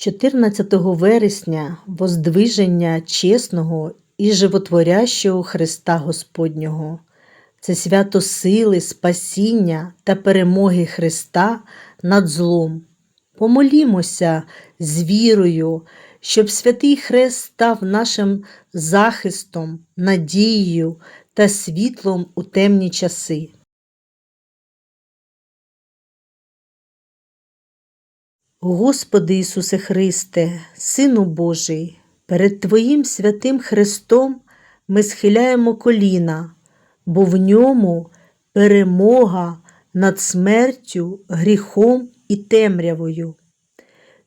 14 вересня Воздвиження чесного і животворящого Христа Господнього. Це свято сили, спасіння та перемоги Христа над злом. Помолімося з вірою, щоб святий Хрест став нашим захистом, надією та світлом у темні часи. Господи Ісусе Христе, Сину Божий, перед Твоїм святим Христом ми схиляємо коліна, бо в ньому перемога над смертю, гріхом і темрявою.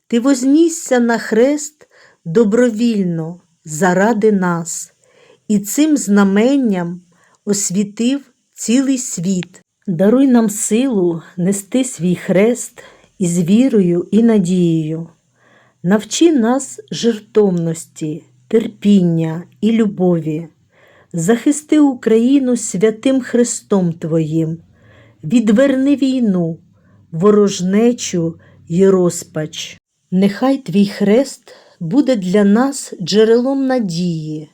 Ти вознісся на хрест добровільно заради нас, і цим знаменням освітив цілий світ. Даруй нам силу нести свій хрест із вірою і надією. Навчи нас жертовності, терпіння і любові. Захисти Україну святим Христом Твоїм, відверни війну, ворожнечу й розпач. Нехай Твій хрест буде для нас джерелом надії,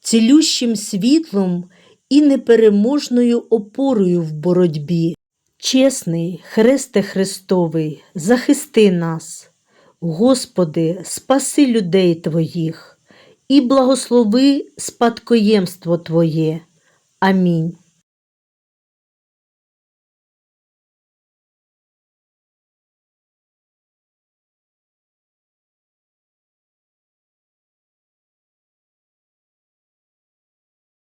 цілющим світлом і непереможною опорою в боротьбі. Чесний Христе Христовий, захисти нас, Господи, спаси людей Твоїх і благослови спадкоємство Твоє. Амінь.